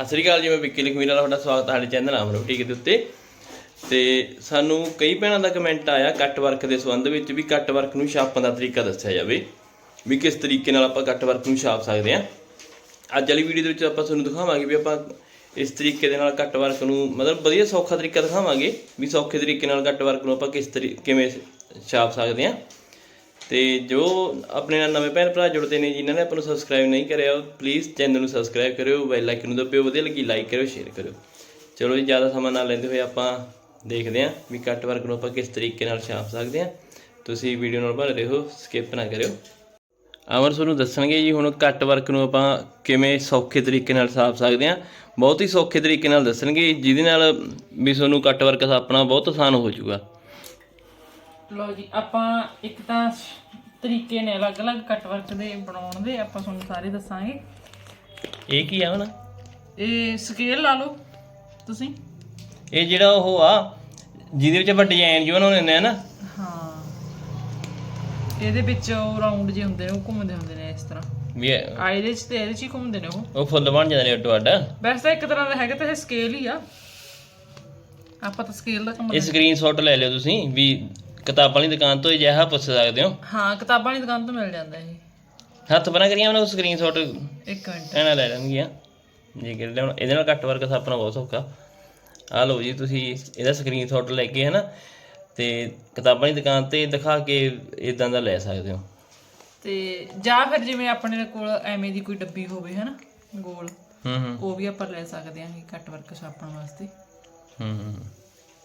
ਸਤਿ ਸ੍ਰੀ ਅਕਾਲ ਜੀ, ਮੈਂ ਵਿੱਕੀ ਲਖਮੀਰ ਨਾਲ ਤੁਹਾਡਾ ਸਵਾਗਤ ਹੈ ਸਾਡੇ ਚੈਨਲ ਆਮ ਰੋਟੀ ਦੇ ਉੱਤੇ। ਤੇ ਸਾਨੂੰ ਕਈ ਭੈਣਾਂ ਦਾ ਕਮੈਂਟ ਆਇਆ ਕੱਟ ਵਰਕ ਦੇ ਸੰਬੰਧ ਵਿੱਚ ਵੀ ਕੱਟ ਵਰਕ ਨੂੰ ਛਾਪਣ ਦਾ ਤਰੀਕਾ ਦੱਸਿਆ ਜਾਵੇ, ਵੀ ਕਿਸ ਤਰੀਕੇ ਨਾਲ ਆਪਾਂ ਕੱਟ ਵਰਕ ਨੂੰ ਛਾਪ ਸਕਦੇ ਹਾਂ। ਅੱਜ ਵਾਲੀ ਵੀਡੀਓ ਦੇ ਵਿੱਚ ਆਪਾਂ ਤੁਹਾਨੂੰ ਦਿਖਾਵਾਂਗੇ ਵੀ ਆਪਾਂ ਇਸ ਤਰੀਕੇ ਦੇ ਨਾਲ ਕੱਟ ਵਰਕ ਨੂੰ, ਮਤਲਬ ਵਧੀਆ ਸੌਖਾ ਤਰੀਕਾ ਦਿਖਾਵਾਂਗੇ ਵੀ ਸੌਖੇ ਤਰੀਕੇ ਨਾਲ ਕੱਟ ਵਰਕ ਨੂੰ ਆਪਾਂ ਕਿਸ ਤਰੀਕੇ ਕਿਵੇਂ ਛਾਪ ਸਕਦੇ ਹਾਂ। ਤੇ ਜੋ ਆਪਣੇ ਨਾਲ ਨਵੇਂ ਭੈਣ ਭਰਾ ਜੁੜਦੇ ਨੇ, ਜਿਨ੍ਹਾਂ ਨੇ ਆਪਾਂ ਨੂੰ ਸਬਸਕ੍ਰਾਈਬ ਨਹੀਂ ਕਰਿਆ ਪਲੀਜ਼ ਚੈਨਲ ਨੂੰ ਸਬਸਕ੍ਰਾਈਬ ਕਰਿਓ ਬੈਲ ਆਈਕਨ ਨੂੰ ਦਬਾਇਓ ਵਧੀਆ ਲੱਗੀ ਲਾਈਕ ਕਰਿਓ ਸ਼ੇਅਰ ਕਰਿਓ। ਚਲੋ ਜੀ, ਜ਼ਿਆਦਾ ਸਮਾਂ ਨਾ ਲੈਂਦੇ ਹੋਏ ਆਪਾਂ ਦੇਖਦੇ ਹਾਂ ਵੀ ਕੱਟ ਵਰਕ ਨੂੰ ਆਪਾਂ ਕਿਸ ਤਰੀਕੇ ਨਾਲ ਛਾਪ ਸਕਦੇ ਹਾਂ। ਤੁਸੀਂ ਵੀਡੀਓ ਨਾਲ ਬਣੇ ਰਹੋ ਸਕਿਪ ਨਾ ਕਰਿਓ। ਅਮਰ ਤੁਹਾਨੂੰ ਦੱਸਣਗੇ ਜੀ, ਹੁਣ ਕੱਟ ਵਰਕ ਨੂੰ ਆਪਾਂ ਕਿਵੇਂ ਸੌਖੇ ਤਰੀਕੇ ਨਾਲ ਛਾਪ ਸਕਦੇ ਹਾਂ। ਬਹੁਤ ਹੀ ਸੌਖੇ ਤਰੀਕੇ ਨਾਲ ਦੱਸਣਗੇ, ਜਿਹਦੇ ਨਾਲ ਵੀ ਤੁਹਾਨੂੰ ਕੱਟ ਵਰਕ ਛਾਪਣਾ ਬਹੁਤ ਆਸਾਨ ਹੋ ਜਾਊਗਾ। ਲੋ ਜੀ ਆਪਾਂ ਇੱਕ ਤਾਂ ਤਰੀਕੇ ਨੇ ਅਲੱਗ-ਅਲੱਗ ਕੱਟ ਵਰਕ ਦੇ ਬਣਾਉਣ ਦੇ ਆਪਾਂ ਤੁਹਾਨੂੰ ਸਾਰੇ ਦੱਸਾਂਗੇ। ਇਹ ਕੀ ਆ ਹੁਣ? ਇਹ ਸਕੇਲ ਲਾ ਲਓ ਤੁਸੀਂ। ਇਹ ਜਿਹੜਾ ਉਹ ਆ ਜਿਹਦੇ ਵਿੱਚ ਆਪਾਂ ਡਿਜ਼ਾਈਨ ਜਿਹਾ ਬਣਾਉਂਦੇ ਨੇ ਨਾ। ਹਾਂ। ਇਹਦੇ ਵਿੱਚ ਉਹ ਰਾਉਂਡ ਜਿਹੇ ਹੁੰਦੇ ਨੇ ਉਹ ਘੁੰਮਦੇ ਹੁੰਦੇ ਨੇ ਇਸ ਤਰ੍ਹਾਂ। ਵੀ ਇਹ- ਆ ਇਹਦੇ 'ਚ ਤੇ ਇਹਦੇ 'ਚ ਹੀ ਘੁੰਮਦੇ ਨੇ ਉਹ। ਉਹ ਫੁੱਲ ਬਣ ਜਾਂਦੇ ਨੇ ਅੱਡੋ ਅੱਡ ਵੈਸੇ ਤਾਂ ਇੱਕ ਤਰ੍ਹਾਂ ਦਾ ਹੈਗਾ ਤਾਂ ਇਹ ਸਕੇਲ ਹੀ ਆ। ਆਪਾਂ ਤਾਂ ਸਕੇਲ ਦਾ ਕੰਮ ਇਹ ਸਕਰੀਨਸ਼ਾਟ ਲੈ ਲਿਓ ਤੁਸੀਂ ਵੀ ਕਿਤਾਬਾਂ ਵਾਲੀ ਦੁਕਾਨ ਤੋਂ ਅਜਿਹਾ ਪੁੱਛ ਸਕਦੇ ਹੋ? ਹਾਂ ਕਿਤਾਬਾਂ ਦੀ ਦੁਕਾਨ ਤੋਂ ਮਿਲ ਜਾਂਦਾ ਇਹ। ਹੱਥ ਬਣਾ ਕਰੀਆਂ ਉਹਨਾਂ ਸਕਰੀਨਸ਼ਾਟ ਇੱਕ ਮਿੰਟ। ਐਨਾ ਲੈ ਲੈਣਗੀਆਂ। ਜੇ ਕਿ ਲਿਆਉਣ ਇਹਦੇ ਨਾਲ ਕੱਟ ਵਰਕ ਛਾਪਣਾ ਬਹੁਤ ਸੌਖਾ। ਆ ਲਓ ਜੀ ਤੁਸੀਂ ਇਹਦਾ ਸਕਰੀਨਸ਼ਾਟ ਲੈ ਕੇ ਹਨਾ? ਤੇ ਕਿਤਾਬਾਂ ਦੀ ਦੁਕਾਨ ਤੇ ਦਿਖਾ ਕੇ ਇਦਾਂ ਦਾ ਲੈ ਸਕਦੇ ਹੋ। ਤੇ ਜਾਂ ਫਿਰ ਜਿਵੇਂ ਆਪਣੇ ਕੋਲ ਐਵੇਂ ਦੀ ਕੋਈ ਡੱਬੀ ਹੋਵੇ ਹਨਾ? ਗੋਲ। ਹੂੰ ਹੂੰ। ਉਹ ਵੀ ਆਪਾਂ ਲੈ ਸਕਦੇ ਹਾਂ ਕੱਟ ਵਰਕ ਛਾਪਣ ਵਾਸਤੇ। ਹੂੰ ਹੂੰ।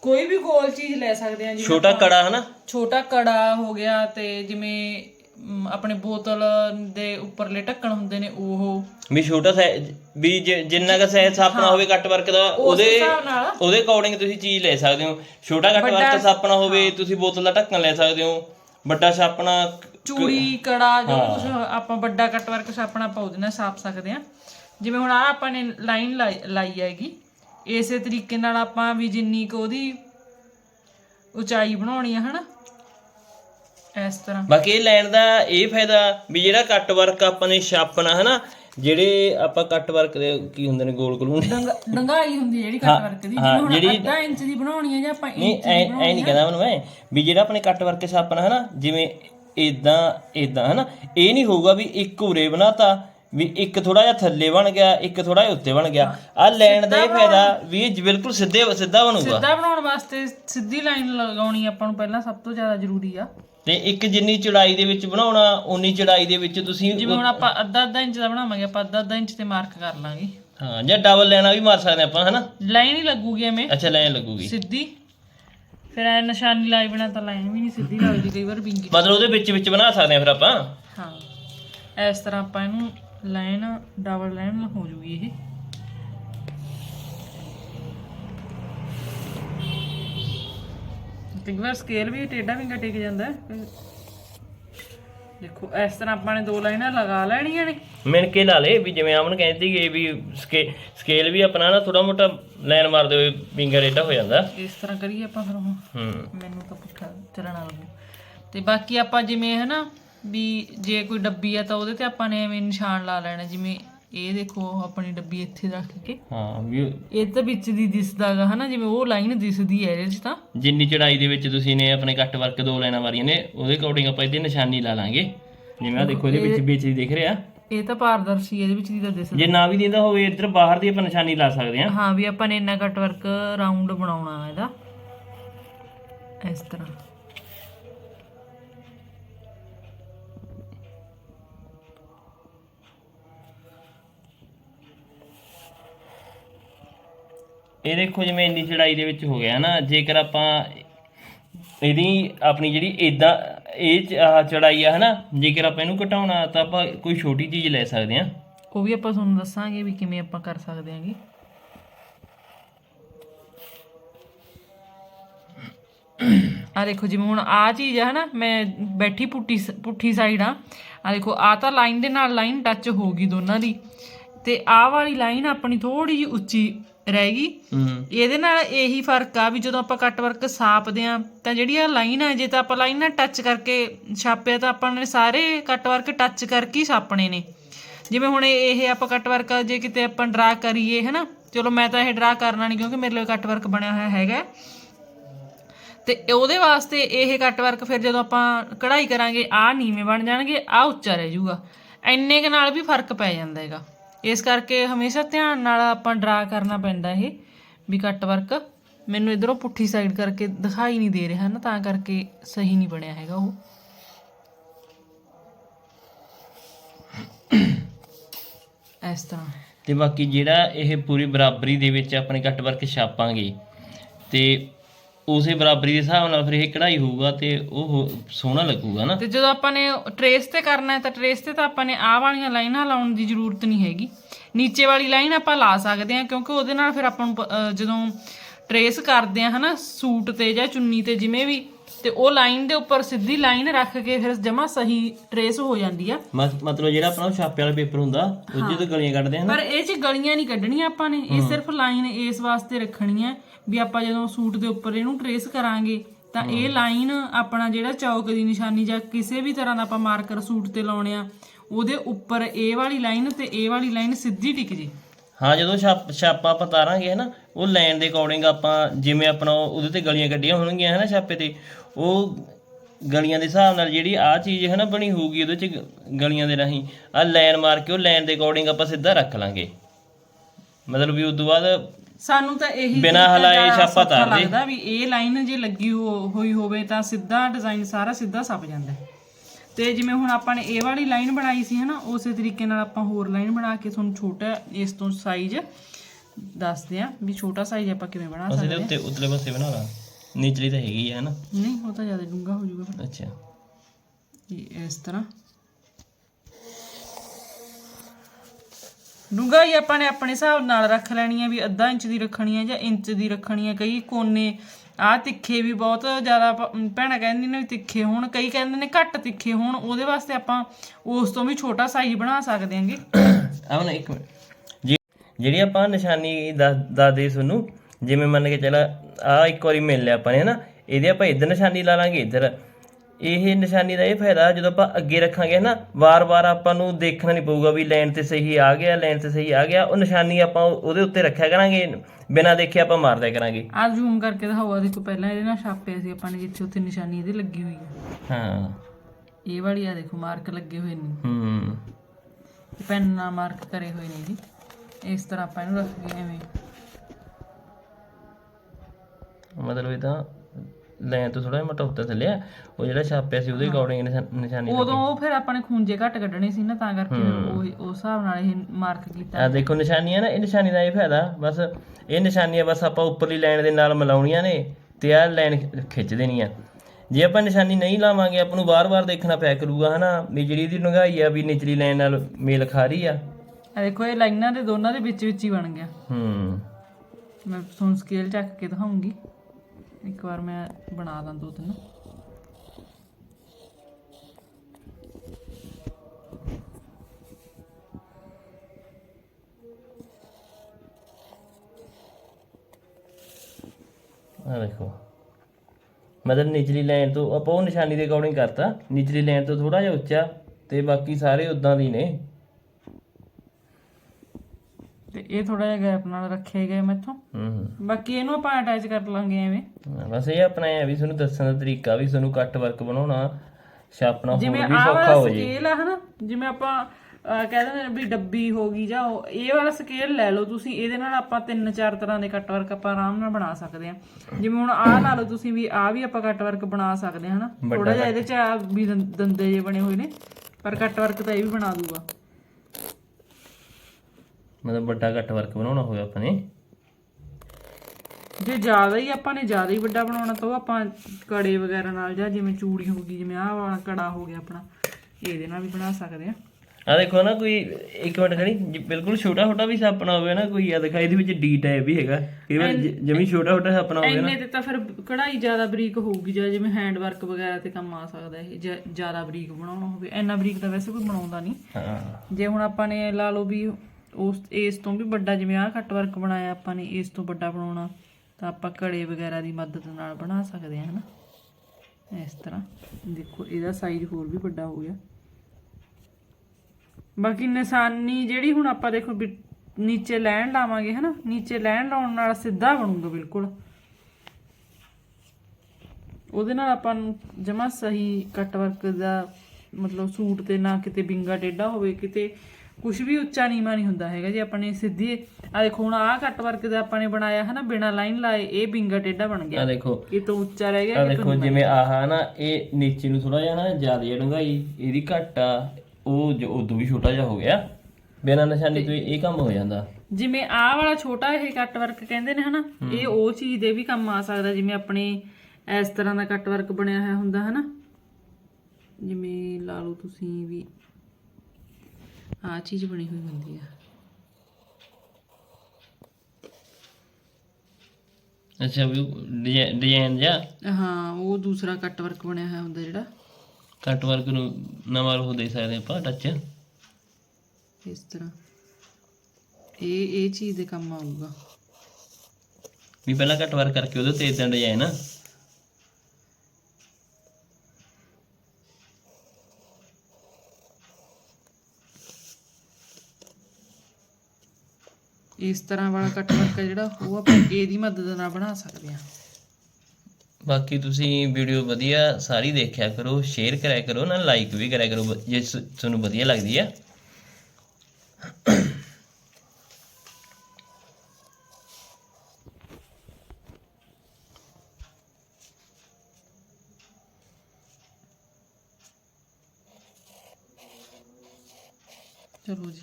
ਕੋਈ ਵੀ ਗੋਲ ਚੀਜ਼ ਲੈ ਸਕਦੇ ਹਾਂ ਜਿਵੇਂ ਛੋਟਾ ਕੜਾ ਹਨਾ? ਛੋਟਾ ਕੜਾ ਹੋ ਗਿਆ ਤੇ ਜਿਵੇਂ ਮ, ਆਪਣੇ ਬੋਤਲ ਦੇ ਉੱਪਰਲੇ ਢੱਕਣ ਹੁੰਦੇ ਨੇ ਉਹ। ਵੀ ਛੋਟਾ ਸਾਈਜ਼ ਵੀ ਜਿ- ਜਿੰਨਾ ਕੁ ਸਾਈਜ਼ ਛਾਪਣਾ ਹੋਵੇ ਕੱਟ ਵਰਕ ਦਾ ਉਸ ਉਹਦੇ ਹਿਸਾਬ ਨਾਲ। ਉਹਦੇ ਅਕੋਰਡਿੰਗ ਤੁਸੀਂ ਚੀਜ਼ ਲੈ ਸਕਦੇ ਹੋ। ਛੋਟਾ ਕੱਟ ਵਰਕ ਛਾਪਣਾ ਹੋਵੇ ਤੁਸੀਂ ਬੋਤਲ ਦਾ ਢੱਕਣ ਲੈ ਸਕਦੇ ਹੋ। ਵੱਡਾ ਛਾਪਣਾ ਚੂੜੀ ਕੜਾ ਜੋ ਕੁਝ ਆਪਾਂ ਵੱਡਾ ਕੱਟ ਵਰਕ ਛਾਪਣਾ ਆਪਾਂ ਉਹਦੇ ਨਾਲ ਛਾਪ ਸਕਦੇ ਹਾਂ। ਜਿਵੇਂ ਹੁਣ ਆ ਆਪਾਂ ਨੇ ਲਾਈਨ ਲਾਈ ਹੈਗੀ। ਇਸੇ ਤਰੀਕੇ ਨਾਲ ਆਪਾਂ ਵੀ ਜਿੰਨੀ ਕੁ ਉਹਦੀ ਉਚਾਈ ਬਣਾਉਣੀ ਆ ਹਨਾ? ਇਸ ਤਰ੍ਹਾਂ। ਬਾਕੀ ਇਹ ਲੈਣ ਦਾ ਇਹ ਫਾਇਦਾ ਵੀ ਜਿਹੜਾ ਕੱਟ ਵਰਕ ਆਪਾਂ ਨੇ ਛਾਪਣਾ ਹਨਾ? ਜਿਹੜੇ ਆਪਾਂ ਕੱਟ ਵਰਕ ਦੇ ਕੀ ਹੁੰਦੇ ਨੇ ਗੋਲ ਗੋਲ ਹੁੰਦੇ ਡੰਗਾ- ਡੰਗਾਈ ਹੁੰਦੀ ਜਿਹੜੀ ਕੱਟ ਵਰਕ ਦੀ ਹੁਣ ਅੱਧਾ ਇੰਚ ਦੀ ਬਣਾਉਣੀ ਹੈ ਜਾਂ ਆਪਾਂ ਨਹੀਂ ਇੰਚ ਐ ਐ ਨਹੀਂ ਕਹਿੰਦਾ ਮੈਨੂੰ ਮੈਂ ਵੀ ਜਿਹੜਾ ਆਪਣੇ ਕੱਟ ਵਰਕ ਛਾਪਣਾ ਹਨਾ? ਜਿਵੇਂ ਇਦਾਂ ਇਦਾਂ ਹਨਾ? ਇਹ ਨਹੀਂ ਹੋਊਗਾ ਵੀ ਇੱਕ ਉਰੇ ਬਣਾਤਾ ਵੀ ਇੱਕ ਥੋੜਾ ਜਿਹਾ ਥੱਲੇ ਬਣ ਗਿਆ ਇੱਕ ਥੋੜਾ ਜਿਹਾ ਉੱਤੇ ਬਣ ਗਿਆ। ਆ ਲੈਣ ਦਾ ਇਹ ਫਾਇਦਾ ਵੀ ਇਹ ਬਿਲਕੁਲ ਸਿੱਧੇ ਸਿੱਧਾ ਬਣੂਗਾ। ਸਿੱਧਾ ਬਣਾਉਣ ਵਾਸਤੇ ਸਿੱਧੀ ਲਾਈਨ ਲਗਾਉਣੀ ਆਪਾਂ ਨੂੰ ਪਹਿਲਾਂ ਸਭ ਤੋਂ ਜ਼ਿਆਦਾ ਜ਼ਰੂਰੀ ਆ। ਤੇ ਇੱਕ ਜਿੰਨੀ ਚੌੜਾਈ ਦੇ ਵਿੱਚ ਬਣਾਉਣਾ ਉਨੀ ਚੌੜਾਈ ਦੇ ਵਿੱਚ ਤੁਸੀਂ ਜਿਵੇਂ ਹੁਣ ਆਪਾਂ ਅੱਧਾ ਅੱਧਾ ਇੰਚ ਦਾ ਬਣਾਵਾਂਗੇ ਆਪਾਂ ਅੱਧਾ ਅੱਧਾ ਇੰਚ ਤੇ ਮਾਰਕ ਕਰ ਲਾਂਗੇ। ਹਾਂ ਜਾਂ ਡਬਲ ਲੈਣਾ ਵੀ ਮਾਰ ਸਕਦੇ ਆਪਾਂ ਹਨਾ? ਲਾਈਨ ਹੀ ਲੱਗੂਗੀ ਐਵੇਂ। ਅੱਛਾ ਲਾਈਨ ਲੱਗੂਗੀ। ਸਿੱਧੀ। ਫਿਰ ਐ ਨਿਸ਼ਾਨੀ ਲਾਈ ਬਿਨਾ ਤਾਂ ਲਾਈਨ ਵੀ ਨਹੀਂ ਸਿੱਧੀ ਲੱਗਦੀ ਕਈ ਵਾਰ ਵਿੰਗੀ ਮਤਲਬ ਉਹਦੇ ਵਿੱਚ ਵਿੱਚ ਬਣਾ ਸਕਦੇ ਆ ਫਿਰ ਆਪਾਂ। ਹਾਂ। ਇਸ ਤਰ੍ਹਾਂ ਆਪਾਂ ਇਹਨੂੰ ਲਾਈਨ ਡਬਲ ਲਾਈਨ ਹੋ ਜੂਗੀ ਇਹ। ਕਈ ਵਾਰ ਸਕੇਲ ਵੀ ਟੇਢਾ ਵਿੰਗਾ ਟੇਕ ਜਾਂਦਾ। ਦੇਖੋ ਇਸ ਤਰ੍ਹਾਂ ਆਪਾਂ ਨੇ ਦੋ ਲਾਈਨਾਂ ਲਗਾ ਲੈਣੀਆਂ ਨੇ। ਮਿਣ ਕੇ ਲਾ ਲੇ ਵੀ ਜਿਵੇਂ ਆਮਨ ਕਹਿੰਦੀ ਕਿ ਵੀ ਸਕੇ- ਸਕੇਲ ਵੀ ਆਪਣਾ ਨਾ ਥੋੜਾ ਮੋਟਾ ਲਾਈਨ ਮਾਰਦੇ ਹੋਏ ਵਿੰਗਰ ਏਡਾ ਹੋ ਜਾਂਦਾ। ਇਸ ਤਰ੍ਹਾਂ ਕਰੀਏ ਆਪਾਂ ਫਿਰ ਹੁਣ। ਹੂੰ। ਮੈਨੂੰ ਤਾਂ ਪੁੱਠਾ ਚੱਲਣਾ ਲੱਗੂ ਤੇ ਬਾਕੀ ਆਪਾਂ ਜਿਵੇਂ ਹੈ ਨਾ ਵੀ ਜੇ ਕੋਈ ਡੱਬੀ ਆ ਤਾਂ ਉਹਦੇ ਤੇ ਆਪਾਂ ਨੇ ਐਵੇਂ ਨਿਸ਼ਾਨ ਲਾ ਲੈਣਾ ਜਿਵੇਂ ਇਹ ਦੇਖੋ ਆਪਣੀ ਡੱਬੀ ਇੱਥੇ ਰੱਖ ਕੇ। ਹਾਂ ਵੀ ਇਹ ਤਾਂ ਵਿੱਚ ਦੀ ਦਿਸਦਾਗਾ ਹਨਾ? ਜਿਵੇਂ ਉਹ ਲਾਈਨ ਦਿਸਦੀ ਹੈ ਇਹਦੇ 'ਚ ਤਾਂ। ਜਿੰਨੀ ਚੜਾਈ ਦੇ ਵਿੱਚ ਤੁਸੀਂ ਨੇ ਆਪਣੇ ਕੱਟ ਵਰਕ ਦੋ ਲਾਈਨਾਂ ਮਾਰੀਆਂ ਨੇ ਉਹਦੇ ਅਕੋਰਡਿੰਗ ਆਪਾਂ ਇਹਦੀ ਨਿਸ਼ਾਨੀ ਲਾ ਲਾਂਗੇ। ਜਿਵੇਂ ਆ ਦੇਖੋ ਇਹਦੇ ਵਿੱਚ ਵਿੱਚ ਦੀ ਦਿਖ ਰਿਹਾ। ਇਹ ਤਾਂ ਪਾਰਦਰਸ਼ੀ ਇਹਦੇ ਵਿੱਚ ਦੀ ਤਾਂ ਦਿਸਦਾ। ਜੇ ਨਾ ਵੀ ਦਿੰਦਾ ਹੋਵੇ ਇੱਧਰ ਬਾਹਰ ਦੀ ਆਪਾਂ ਨਿਸ਼ਾਨੀ ਲਾ ਸਕਦੇ ਹਾਂ। ਹਾਂ ਵੀ ਆਪਾਂ ਨੇ ਇੰਨਾ ਕੱਟ ਵਰਕ ਰਾਉਂਡ ਬਣਾਉਣਾ ਇਹਦਾ। ਇਸ ਤਰ੍ਹਾਂ। ਇਹ ਦੇਖੋ ਜਿਵੇਂ ਇੰਨੀ ਚੜਾਈ ਦੇ ਵਿੱਚ ਹੋ ਗਿਆ ਨਾ, ਜੇਕਰ ਆਪਾਂ ਇਹਦੀ ਆਪਣੀ ਜਿਹੜੀ ਇਦਾਂ ਇਹ ਚੜਾਈ ਆ ਹਨਾ, ਜੇਕਰ ਆਪਾਂ ਇਹਨੂੰ ਘਟਾਉਣਾ ਤਾਂ ਆਪਾਂ ਕੋਈ ਛੋਟੀ ਚੀਜ਼ ਲੈ ਸਕਦੇ ਹਾਂ। ਉਹ ਵੀ ਆਪਾਂ ਤੁਹਾਨੂੰ ਦੱਸਾਂਗੇ ਵੀ ਕਿਵੇਂ ਆਪਾਂ ਕਰ ਸਕਦੇ ਹਾਂਗੇ। ਆ ਦੇਖੋ ਜਿਵੇਂ ਹੁਣ ਆ ਚੀਜ਼ ਆ ਹਨਾ, ਮੈਂ ਬੈਠੀ ਪੁੱਠੀ ਪੁੱਠੀ ਸਾਈਡ ਆ। ਆ ਦੇਖੋ ਆ ਤਾਂ ਲਾਈਨ ਦੇ ਨਾਲ ਲਾਈਨ ਟੱਚ ਹੋ ਗਈ ਦੋਨਾਂ ਦੀ। ਤੇ ਆਹ ਵਾਲੀ ਲਾਈਨ ਆਪਣੀ ਥੋੜੀ ਜਿਹੀ ਉੱਚੀ ਰਹਿ ਗਈ। ਹੂੰ। ਇਹਦੇ ਨਾਲ ਇਹੀ ਫ਼ਰਕ ਆ ਵੀ ਜਦੋਂ ਆਪਾਂ ਕੱਟ ਵਰਕ ਛਾਪਦੇ ਆ ਤਾਂ ਜਿਹੜੀ ਆ ਲਾਈਨ ਆ ਜੇ ਤਾਂ ਆਪਾਂ ਲਾਈਨ ਨਾਲ ਟੱਚ ਕਰਕੇ ਛਾਪਿਆ ਤਾਂ ਆਪਾਂ ਨੇ ਸਾਰੇ ਕੱਟ ਵਰਕ ਟੱਚ ਕਰਕੇ ਹੀ ਛਾਪਣੇ ਨੇ। ਜਿਵੇਂ ਹੁਣ ਇਹ ਇਹ ਆਪਾਂ ਕੱਟ ਵਰਕ ਜੇ ਕਿਤੇ ਆਪਾਂ ਡਰਾ ਕਰੀਏ ਹਨਾ? ਚਲੋ ਮੈਂ ਤਾਂ ਇਹ ਡਰਾ ਕਰਨਾ ਨਹੀਂ ਕਿਉਂਕਿ ਮੇਰੇ ਲਈ ਕੱਟ ਵਰਕ ਬਣਿਆ ਹੋਇਆ ਹੈਗਾ। ਤੇ ਉਹਦੇ ਵਾਸਤੇ ਇਹ ਕੱਟ ਵਰਕ ਫਿਰ ਜਦੋਂ ਆਪਾਂ ਕਢਾਈ ਕਰਾਂਗੇ ਆ ਨੀਵੇਂ ਬਣ ਜਾਣਗੇ ਆ ਉੱਚਾ ਰਹਿ ਜਾਊਗਾ। ਇੰਨੇ ਕੁ ਨਾਲ ਵੀ ਫ਼ਰਕ ਪੈ ਜਾਂਦਾ ਹੈਗਾ। ਇਸ ਕਰਕੇ ਹਮੇਸ਼ਾ ਧਿਆਨ ਨਾਲ ਆਪਾਂ ਡਰਾ ਕਰਨਾ ਪੈਂਦਾ ਇਹ, ਵੀ ਕੱਟ ਵਰਕ। ਮੈਨੂੰ ਇਧਰੋਂ ਪੁੱਠੀ ਸਾਈਡ ਕਰਕੇ ਦਿਖਾਈ ਨਹੀਂ ਦੇ ਰਿਹਾ ਨਾ ਤਾਂ ਕਰਕੇ ਸਹੀ ਨਹੀਂ ਬਣਿਆ ਹੈਗਾ ਉਹ। ਇਸ ਤਰ੍ਹਾਂ। ਤੇ ਬਾਕੀ ਜਿਹੜਾ ਇਹ ਪੂਰੀ ਬਰਾਬਰੀ ਦੇ ਵਿੱਚ ਆਪਣੇ ਕੱਟ ਵਰਕ ਛਾਪਾਂਗੇ, ਤੇ ਉਸੇ ਬਰਾਬਰੀ ਦੇ ਹਿਸਾਬ ਨਾਲ ਫਿਰ ਇਹ ਕਢਾਈ ਹੋਊਗਾ ਤੇ ਉਹ ਸੋਹਣਾ ਲੱਗੂਗਾ ਨਾ। ਤੇ ਜਦੋਂ ਆਪਾਂ ਨੇ ਟਰੇਸ ਤੇ ਕਰਨਾ ਹੈ ਤਾਂ ਟਰੇਸ ਤੇ ਤਾਂ ਆਪਾਂ ਨੇ ਆਹ ਵਾਲੀਆਂ ਲਾਈਨਾਂ ਲਾਉਣ ਦੀ ਜ਼ਰੂਰਤ ਨਹੀਂ ਹੈਗੀ। ਨੀਚੇ ਵਾਲੀ ਲਾਈਨ ਆਪਾਂ ਲਾ ਸਕਦੇ ਹਾਂ ਕਿਉਂਕਿ ਉਹਦੇ ਨਾਲ ਫਿਰ ਆਪਾਂ ਨੂੰ ਜਦੋਂ ਟਰੇਸ ਕਰਦੇ ਆ ਹਨਾ ਸੂਟ ਤੇ ਜਾਂ ਚੁੰਨੀ ਤੇ ਜਿਵੇਂ ਵੀ ਤੇ ਉਹ ਲਾਈਨ ਦੇ ਉੱਪਰ ਸਿੱਧੀ ਲਾਈਨ ਰੱਖ ਕੇ ਫਿਰ ਜਮਾ ਸਹੀ ਟਰੇਸ ਹੋ ਜਾਂਦੀ ਆ। ਮਤ- ਮਤਲਬ ਜਿਹੜਾ ਆਪਣਾ ਛਾਪੇ ਵਾਲਾ ਪੇਪਰ ਹੁੰਦਾ ਉਹ ਜਿਹਦੇ ਗਲੀਆਂ ਕੱਢਦੇ ਹਨ ਪਰ ਇਹ ਚ ਗਲੀਆਂ ਨਹੀਂ ਕੱਢਣੀਆਂ ਆਪਾਂ ਨੇ ਇਹ ਸਿਰਫ ਲਾਈਨ ਇਸ ਵਾਸਤੇ ਰੱਖਣੀ ਹੈ ਵੀ ਆਪਾਂ ਜਦੋਂ ਸੂਟ ਦੇ ਉੱਪਰ ਇਹਨੂੰ ਟਰੇਸ ਕਰਾਂਗੇ ਤਾਂ ਇਹ ਲਾਈਨ ਆਪਣਾ ਜਿਹੜਾ ਚੌਕ ਦੀ ਨਿਸ਼ਾਨੀ ਜਾਂ ਕਿਸੇ ਵੀ ਤਰ੍ਹਾਂ ਦਾ ਆਪਾਂ ਮਾਰਕਰ ਸੂਟ ਤੇ ਲਾਉਣੇ ਆ ਉਹਦੇ ਉੱਪਰ ਇਹ ਵਾਲੀ ਲਾਈਨ ਤੇ ਇਹ ਵਾਲੀ ਲਾਈਨ ਸਿੱਧੀ ਟਿਕ ਜੇ। ਹਾਂ ਜਦੋਂ ਛਾਪ ਛਾਪਾ ਆਪਾਂ ਤਾਰਾਂਗੇ ਹਨਾ ਉਹ ਲਾਈਨ ਦੇ ਅਕੋਰਡਿੰਗ ਆਪਾਂ ਜਿਵੇਂ ਆਪਣਾ ਉਹ- ਉਹਦੇ ਤੇ ਗਲੀਆਂ ਕੱਢੀਆਂ ਹੋਣਗੀਆਂ ਹਨਾ ਛਾਪੇ ਤੇ ਉਹ ਗਲੀਆਂ ਦੇ ਹਿਸਾਬ ਨਾਲ ਜਿਹੜੀ ਆ ਚੀਜ਼ ਹੈ ਨਾ ਬਣੀ ਹੋਊਗੀ ਉਹਦੇ ਚ ਗਲੀਆਂ ਦੇ ਰਾਹੀਂ ਆ ਲਾਈਨ ਮਾਰ ਕੇ ਉਹ ਲਾਈਨ ਦੇ ਅਕੋਰਡਿੰਗ ਆਪਾਂ ਸਿੱਧਾ ਰੱਖ ਲਾਂਗੇ। ਮਤਲਬ ਵੀ ਉਸ ਤੋਂ ਬਾਅਦ ਸਾਨੂੰ ਤਾਂ ਇਹੀ ਬਿਨਾਂ ਹਲਾਏ ਛਾਪਾ ਤਾਰ ਦੇ। ਲੱਗਦਾ ਵੀ ਇਹ ਲਾਈਨ ਜੇ ਲੱਗੀ ਹੋ- ਹੋਈ ਹੋਵੇ ਤਾਂ ਸਿੱਧਾ ਡਿਜ਼ਾਈਨ ਸਾਰਾ ਸਿੱਧਾ ਸੱਪ ਜਾਂਦਾ ਹੈ। ਤੇ ਜਿਵੇਂ ਹੁਣ ਆਪਾਂ ਨੇ ਇਹ ਵਾਲੀ ਲਾਈਨ ਬਣਾਈ ਸੀ ਹਨਾ ਉਸੇ ਤਰੀਕੇ ਨਾਲ ਆਪਾਂ ਹੋਰ ਲਾਈਨ ਬਣਾ ਕੇ ਤੁਹਾਨੂੰ ਛੋਟਾ ਇਸ ਤੋਂ ਸਾਈਜ਼ ਦੱਸਦੇ ਆ ਵੀ ਛੋਟਾ ਸਾਈਜ਼ ਆਪਾਂ ਕਿਵੇਂ ਬਣਾ ਸਕਦੇ ਇਹਦੇ ਉੱਤੇ ਉਤਲੇ ਪਾਸੇ ਬਣਾ ਲਾ ਨੀਚਲੀ ਤਾਂ ਹੈਗੀ ਹੈ ਹਨਾ ਨਹੀਂ ਉਹ ਤਾਂ ਜ਼ਿਆਦਾ ਡੂੰਘਾ ਹੋ ਜਾਊਗਾ। ਫਿਰ ਅੱਛਾ। ਇਹ ਇਸ ਤਰ੍ਹਾਂ ਡੂੰਘਾਈ ਆਪਾਂ ਨੇ ਆਪਣੇ ਹਿਸਾਬ ਨਾਲ ਰੱਖ ਲੈਣੀ ਹੈ ਵੀ ਅੱਧਾ ਇੰਚ ਦੀ ਰੱਖਣੀ ਹੈ ਜਾਂ ਇੰਚ ਦੀ ਰੱਖਣੀ ਹੈ ਕਈ ਕੋਨੇ ਆ ਤਿੱਖੇ ਵੀ ਬਹੁਤ ਜ਼ਿਆਦਾ ਭ- ਭੈਣਾਂ ਕਹਿੰਦੀਆਂ ਨੇ ਤਿੱਖੇ ਹੋਣ, ਕਈ ਕਹਿੰਦੇ ਨੇ ਘੱਟ ਤਿੱਖੇ ਹੋਣ, ਉਹਦੇ ਵਾਸਤੇ ਆਪਾਂ ਉਸ ਤੋਂ ਵੀ ਛੋਟਾ ਸਾਈਜ਼ ਬਣਾ ਸਕਦੇ ਹਾਂਗੇ। ਆਵਨ ਇੱਕ ਮਿੰਟ। ਜੀ, ਜਿਹੜੀ ਆਪਾਂ ਨਿਸ਼ਾਨੀ ਦੱਸ ਦੱਸਦੇ ਤੁਹਾਨੂੰ, ਜਿਵੇਂ ਮੰਨ ਕੇ ਚੱਲ ਆ ਇੱਕ ਵਾਰੀ ਮਿਲ ਲਿਆ ਆਪਾਂ ਨੇ, ਹਨਾ? ਇਹਦੇ ਆਪਾਂ ਇੱਧਰ ਨਿਸ਼ਾਨੀ ਲਾ ਲਾਂਗੇ, ਇੱਧਰ। ਇਹ ਨਿਸ਼ਾਨੀ ਦਾ ਇਹ ਫਾਇਦਾ ਜਦੋਂ ਆਪਾਂ ਅੱਗੇ ਰੱਖਾਂਗੇ ਨਾ ਵਾਰ-ਵਾਰ ਆਪਾਂ ਨੂੰ ਦੇਖਣਾ ਨਹੀਂ ਪਊਗਾ ਵੀ ਲਾਈਨ ਤੇ ਸਹੀ ਆ ਗਿਆ ਲਾਈਨ ਤੇ ਸਹੀ ਆ ਗਿਆ ਉਹ ਨਿਸ਼ਾਨੀ ਆਪਾਂ ਉਹਦੇ ਉੱਤੇ ਰੱਖਿਆ ਕਰਾਂਗੇ ਬਿਨਾਂ ਦੇਖੇ ਆਪਾਂ ਮਾਰ ਦਿਆ ਕਰਾਂਗੇ। ਆ ਜ਼ੂਮ ਕਰਕੇ ਦਿਖਾਓ ਦੇਖੋ ਪਹਿਲਾਂ ਇਹਦੇ ਨਾਲ ਛਾਪਿਆ ਸੀ ਆਪਾਂ ਨੇ ਜਿੱਥੇ ਉੱਥੇ ਨਿਸ਼ਾਨੀ ਇਹਦੀ ਲੱਗੀ ਹੋਈ ਹੈ ਹਾਂ। ਇਹ ਵਾਲੀ ਆ ਦੇਖੋ ਮਾਰਕ ਲੱਗੇ ਹੋਏ ਨੇ। ਹੂੰ। ਪੈਨ ਨਾਲ ਮਾਰਕ ਕਰੇ ਹੋਏ ਨੇ ਜੀ ਇਸ ਤਰ੍ਹਾਂ ਆਪਾਂ ਇਹਨੂੰ ਰੱਖ ਕੇ ਐਵੇਂ। ਮਤਲਬ ਇਹ ਤਾਂ ਲਾਈਨ ਤੋਂ ਥੋੜਾ ਮੋਟਾ ਉੱਤੇ ਥੱਲੇ ਆ ਉਹ ਜਿਹੜਾ ਛਾਪਿਆ ਸੀ ਉਹਦੇ ਅਕੋਰਡਿੰਗ ਨਿਸ਼ਾਨੀ ਉਦੋਂ ਉਹ ਫਿਰ ਆਪਾਂ ਨੇ ਖੂੰਜੇ ਘੱਟ ਕੱਢਣੇ ਸੀ ਨਾ ਤਾਂ ਕਰਕੇ ਉਹ ਉਸ ਹਿਸਾਬ ਨਾਲ ਇਹ ਮਾਰਕ ਕੀਤਾ। ਆ ਦੇਖੋ ਨਿਸ਼ਾਨੀਆਂ ਨਾ ਇਹ ਨਿਸ਼ਾਨੀ ਦਾ ਇਹ ਫਾਇਦਾ ਬਸ ਇਹ ਨਿਸ਼ਾਨੀਆਂ ਬਸ ਆਪਾਂ ਉੱਪਰਲੀ ਲਾਈਨ ਦੇ ਨਾਲ ਮਿਲਾਉਣੀਆਂ ਨੇ ਤੇ ਆਹ ਲਾਈਨ ਖਿੱਚ ਦੇਣੀਆਂ। ਜੇ ਆਪਾਂ ਨਿਸ਼ਾਨੀ ਨਹੀਂ ਲਾਵਾਂਗੇ ਆਪਾਂ ਨੂੰ ਵਾਰ-ਵਾਰ ਦੇਖਣਾ ਪਿਆ ਕਰੂਗਾ ਹਨਾ? ਵੀ ਜਿਹੜੀ ਇਹਦੀ ਡੂੰਘਾਈ ਆ ਵੀ ਨਿਚਲੀ ਲਾਈਨ ਨਾਲ ਮੇਲ ਖਾ ਰਹੀ ਆ। ਆ ਦੇਖੋ ਇਹ ਲਾਈਨਾਂ ਦੇ ਦੋਨਾਂ ਦੇ ਵਿੱਚ ਵਿੱਚ ਹੀ ਬਣ ਗਿਆ। ਹੂੰ। ਮੈਂ ਤੁਹਾਨੂੰ ਸਕੇਲ ਚੱਕ ਕੇ ਦਿਖਾਉਂਗੀ। ਇੱਕ ਵਾਰ ਮੈਂ ਬਣਾ ਦਾਂ ਦੋ ਤਿੰਨ ਆ ਦੇਖੋ। ਮਤਲਬ ਨਿਚਲੀ ਲਾਈਨ ਤੋਂ ਆਪਾਂ ਉਹ ਨਿਸ਼ਾਨੀ ਦੇ ਅਕੋਰਡਿੰਗ ਕਰਤਾ। ਨਿਚਲੀ ਲਾਈਨ ਤੋਂ ਥੋੜਾ ਜਿਹਾ ਉੱਚਾ ਤੇ ਬਾਕੀ ਸਾਰੇ ਉਦਾਂ ਦੀ ਨੇ ਤੇ ਇਹ ਥੋੜਾ ਜਿਹਾ ਗੈਪ ਨਾਲ ਰੱਖੇ ਗਏ ਮੈਥੋਂ। ਹੂੰ। ਬਾਕੀ ਇਹਨੂੰ ਆਪਾਂ ਅਟੈਚ ਕਰ ਲਾਂਗੇ ਐਵੇਂ। ਬਸ ਇਹ ਆਪਣਾ ਇਹ ਆ ਵੀ ਤੁਹਾਨੂੰ ਦੱਸਣ ਦਾ ਤਰੀਕਾ ਵੀ ਤੁਹਾਨੂੰ ਕੱਟ ਵਰਕ ਬਣਾਉਣਾ ਛਾਪਣਾ ਹੋਰ ਜਿਵੇਂ ਵੀ ਆਹ ਸੌਖਾ ਵਾਲਾ ਹੋ ਜੇ। ਸਕੇਲ ਆ ਹਨਾ ਜਿਵੇਂ ਆਪਾਂ ਅਹ, ਕਹਿ ਦਿੰਦੇ ਨੇ ਵੀ ਡੱਬੀ ਹੋ ਗਈ ਜਾਂ ਉਹ- ਇਹ ਵਾਲਾ ਸਕੇਲ ਲੈ ਲਓ ਤੁਸੀਂ ਇਹਦੇ ਨਾਲ ਆਪਾਂ ਤਿੰਨ ਚਾਰ ਤਰ੍ਹਾਂ ਦੇ ਕੱਟ ਵਰਕ ਆਪਾਂ ਆਰਾਮ ਨਾਲ ਬਣਾ ਸਕਦੇ ਹਾਂ। ਜਿਵੇਂ ਹੁਣ ਆਹ ਲਾ ਲਓ ਤੁਸੀਂ ਵੀ ਆਹ ਵੀ ਆਪਾਂ ਕੱਟ ਵਰਕ ਬਣਾ ਸਕਦੇ ਹਾਂ ਹਨਾ। ਥੋੜਾ ਜਿਹਾ ਇਹਦੇ ਚ ਆਹ ਵੀ ਦੰ- ਦੰਦੇ ਜੇ ਬਣੇ ਹੋਏ ਨੇ ਪਰ ਕੱਟ ਵਰਕ ਤਾਂ ਇਹ ਵੀ ਬਣਾ ਦੂਗਾ। ਮਤਲਬ ਵੱਡਾ ਕੱਟ ਵਰਕ ਬਣਾਉਣਾ ਹੋਵੇ ਆਪਾਂ ਨੇ। ਜੇ ਜ਼ਿਆਦਾ ਹੀ ਆਪਾਂ ਨੇ ਜ਼ਿਆਦਾ ਹੀ ਵੱਡਾ ਬਣਾਉਣਾ ਤਾਂ ਉਹ ਆਪਾਂ ਕੜੇ ਵਗੈਰਾ ਨਾਲ ਜਾਂ ਜਿਵੇਂ ਚੂੜੀ ਹੋ ਗਈ ਜਿਵੇਂ ਆਹ ਵਾਲਾ ਕੜਾ ਹੋ ਗਿਆ ਆਪਣਾ ਇਹਦੇ ਨਾਲ ਵੀ ਬਣਾ ਸਕਦੇ ਆ। ਆ ਦੇਖੋ ਨਾ ਕੋਈ ਇੱਕ ਮਿੰਟ ਖੜੀ ਬਿਲਕੁਲ ਛੋਟਾ ਛੋਟਾ ਵੀ ਛਾਪਣਾ ਹੋਵੇ ਨਾ ਕੋਈ ਆ ਦਿਖਾਈ ਇਹਦੇ ਵਿੱਚ ਡੀ ਟਾਈਪ ਵੀ ਹੈਗਾ। ਕਈ ਵਾਰ ਜ- ਜਿਵੇਂ ਛੋਟਾ ਛੋਟਾ ਛਾਪਣਾ ਹੋਵੇ ਨਾ। ਇੰਨੇ ਤੇ ਤਾਂ ਫਿਰ ਕਢਾਈ ਜ਼ਿਆਦਾ ਬਰੀਕ ਹੋਊਗੀ ਜਾਂ ਜਿਵੇਂ ਹੈਂਡ ਵਰਕ ਵਗੈਰਾ ਤੇ ਕੰਮ ਆ ਸਕਦਾ ਇਹ ਜ਼ਿਆਦਾ ਬਰੀਕ ਬਣਾਉਣਾ ਹੋਵੇ। ਇੰਨਾ ਬਰੀਕ ਤਾਂ ਵੈਸੇ ਕੋਈ ਬਣਾਉਂਦਾ ਨਹੀਂ। ਹਾਂ। ਜੇ ਹੁਣ ਆਪਾਂ ਨੇ ਲਾ ਲਓ ਵੀ ਉਸ ਇਸ ਤੋਂ ਵੀ ਵੱਡਾ ਜਿਵੇਂ ਆਹ ਕੱਟ ਵਰਕ ਬਣਾਇਆ ਆਪਾਂ ਨੇ, ਇਸ ਤੋਂ ਵੱਡਾ ਬਣਾਉਣਾ, ਤਾਂ ਆਪਾਂ ਘੜੇ ਵਗੈਰਾ ਦੀ ਮਦਦ ਨਾਲ ਬਣਾ ਸਕਦੇ ਹਾਂ, ਹਨਾ? ਇਸ ਤਰ੍ਹਾਂ। ਦੇਖੋ, ਇਹਦਾ ਸਾਈਜ਼ ਹੋਰ ਵੀ ਵੱਡਾ ਹੋ ਗਿਆ। ਬਾਕੀ ਨਿਸ਼ਾਨੀ ਜਿਹੜੀ ਹੁਣ ਆਪਾਂ ਦੇਖੋ ਵੀ ਨੀਚੇ ਲੈਣ ਲਾਵਾਂਗੇ, ਹਨਾ? ਨੀਚੇ ਲੈਣ ਲਾਉਣ ਨਾਲ ਸਿੱਧਾ ਬਣੂਗਾ, ਬਿਲਕੁਲ। ਉਹਦੇ ਨਾਲ ਆਪਾਂ ਨੂੰ ਜਮਾ ਸਹੀ ਕੱਟ ਵਰਕ ਦਾ ਮਤਲਬ ਸੂਟ ਤੇ ਨਾ ਕਿਤੇ ਬਿੰਗਾ ਟੇਢਾ ਹੋਵੇ, ਕਿਤੇ ਕੁਝ ਵੀ ਉੱਚਾ ਨੀਵਾਂ ਨਹੀਂ ਹੁੰਦਾ ਹੈਗਾ ਜੇ ਆਪਾਂ ਨੇ ਸਿੱਧੀ ਆ ਦੇਖੋ ਹੁਣ ਆਹ ਕੱਟ ਵਰਕ ਦਾ ਆਪਾਂ ਨੇ ਬਣਾਇਆ ਹਨਾ ਬਿਨਾ ਲਾਈਨ ਲਾਏ ਇਹ ਬਿੰਗਾ ਟੇਢਾ ਬਣ ਆ ਗਿਆ ਦੇਖੋ। ਇਹ ਤੋਂ ਉੱਚਾ ਰਹਿ ਗਿਆ ਆ ਦੇਖੋ ਜਿਵੇਂ ਆਹ ਨਾ ਇਹ ਨੀਚੇ ਨੂੰ ਥੋੜਾ ਜਿਹਾ ਨਾ ਜ਼ਿਆਦਾ ਡੂੰਘਾਈ ਇਹਦੀ ਘੱਟ ਆ ਉਹ ਜੋ ਉਦੋਂ ਵੀ ਛੋਟਾ ਜਿਹਾ ਹੋ ਗਿਆ। ਬਿਨਾਂ ਨਿਸ਼ਾਨੀ ਤੋਂ ਇਹ ਕੰਮ ਹੋ ਜਾਂਦਾ। ਜਿਵੇਂ ਆਹ ਵਾਲਾ ਛੋਟਾ ਇਹ ਕੱਟ ਵਰਕ ਕਹਿੰਦੇ ਨੇ ਹਨਾ ਇਹ ਉਹ ਚੀਜ਼ ਦੇ ਵੀ ਕੰਮ ਆ ਸਕਦਾ ਜਿਵੇਂ ਆਪਣੇ ਇਸ ਤਰ੍ਹਾਂ ਦਾ ਕੱਟ ਵਰਕ ਬਣਿਆ ਹੋਇਆ ਹੁੰਦਾ ਹਨਾ। ਜਿਵੇਂ ਲਾ ਲਓ ਤੁਸੀਂ ਵੀ ਆਹ ਚੀਜ਼ ਬਣੀ ਹੋਈ ਹੁੰਦੀ ਆ। ਅੱਛਾ ਵੀ ਡਿਜ਼ਾਈਨ ਜਾਂ ਹਾਂ ਉਹ ਦੂਸਰਾ ਕੱਟ ਵਰਕ ਬਣਿਆ ਹੋਇਆ ਹੁੰਦਾ ਜਿਹੜਾ। ਕੱਟ ਵਰਕ ਨੂੰ ਨਵਾਂ ਰੂਪ ਦੇ ਸਕਦੇ ਆਪਾਂ ਟੱਚ ਇਸ ਤਰ੍ਹਾਂ। ਇਹ ਇਹ ਚੀਜ਼ ਦੇ ਕੰਮ ਆਊਗਾ। ਵੀ ਪਹਿਲਾਂ ਕੱਟ ਵਰਕ ਕਰਕੇ ਉਹਦੇ ਤੇ ਇਦਾਂ ਡਿਜ਼ਾਈਨ ਇਸ ਤਰ੍ਹਾਂ ਵਾਲਾ ਕੱਟ ਵਰਕ ਜਿਹੜਾ ਉਹ ਆਪਾਂ ਇਹਦੀ ਮਦਦ ਨਾਲ ਬਣਾ ਸਕਦੇ ਹਾਂ। ਬਾਕੀ ਤੁਸੀਂ ਵੀਡੀਓ ਵਧੀਆ ਸਾਰੀ ਦੇਖਿਆ ਕਰੋ ਸ਼ੇਅਰ ਕਰਿਆ ਕਰੋ ਨਾ ਲਾਈਕ ਵੀ ਕਰਿਆ ਕਰੋ ਜੇ ਤੁਹਾਨੂੰ ਵਧੀਆ ਲੱਗਦੀ ਆ। ਚਲੋ ਜੀ।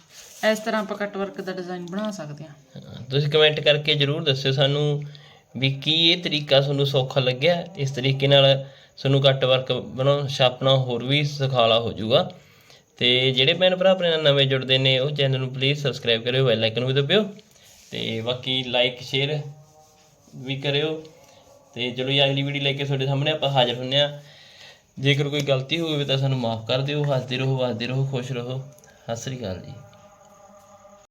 ਇਸ ਤਰ੍ਹਾਂ ਆਪਾਂ ਕੱਟ ਵਰਕ ਦਾ ਡਿਜ਼ਾਈਨ ਬਣਾ ਸਕਦੇ ਹਾਂ। ਤੁਸੀਂ ਕਮੈਂਟ ਕਰਕੇ ਜਰੂਰ ਦੱਸਿਓ ਸਾਨੂੰ ਵੀ ਕੀ ਇਹ ਤਰੀਕਾ ਤੁਹਾਨੂੰ ਸੌਖਾ ਲੱਗਿਆ। ਇਸ ਤਰੀਕੇ ਨਾਲ ਤੁਹਾਨੂੰ ਕੱਟ ਵਰਕ ਬਣਾਉ ਛਾਪਣਾ ਹੋਰ ਵੀ ਸੁਖਾਲਾ ਹੋ ਜਾਊਗਾ। ਤੇ ਜਿਹੜੇ ਭੈਣ ਭਰਾ ਆਪਣੇ ਨਾਲ ਨਵੇਂ ਜੁੜਦੇ ਨੇ, ਉਹ ਚੈਨਲ ਨੂੰ ਪਲੀਜ਼ ਸਬਸਕ੍ਰਾਈਬ ਕਰਿਓ ਬੈਲ ਆਈਕਨ ਵੀ ਦਬਿਓ। ਤੇ ਬਾਕੀ ਲਾਈਕ ਸ਼ੇਅਰ ਵੀ ਕਰਿਓ। ਤੇ ਚਲੋ ਜੀ, ਅਗਲੀ ਵੀਡੀਓ ਲੈ ਕੇ ਤੁਹਾਡੇ ਸਾਹਮਣੇ ਆਪਾਂ ਹਾਜ਼ਰ ਹੁੰਨੇ ਆ ਜੇਕਰ ਕੋਈ ਗਲਤੀ ਹੋਵੇ ਤਾਂ ਸਾਨੂੰ ਮਾਫ ਕਰ ਦਿਓ। ਹੱਸਦੇ ਰਹੋ ਹੱਸਦੇ ਰਹੋ, ਖੁਸ਼ ਰਹੋ। ਸਤਿ ਸ੍ਰੀ ਅਕਾਲ ਜੀ।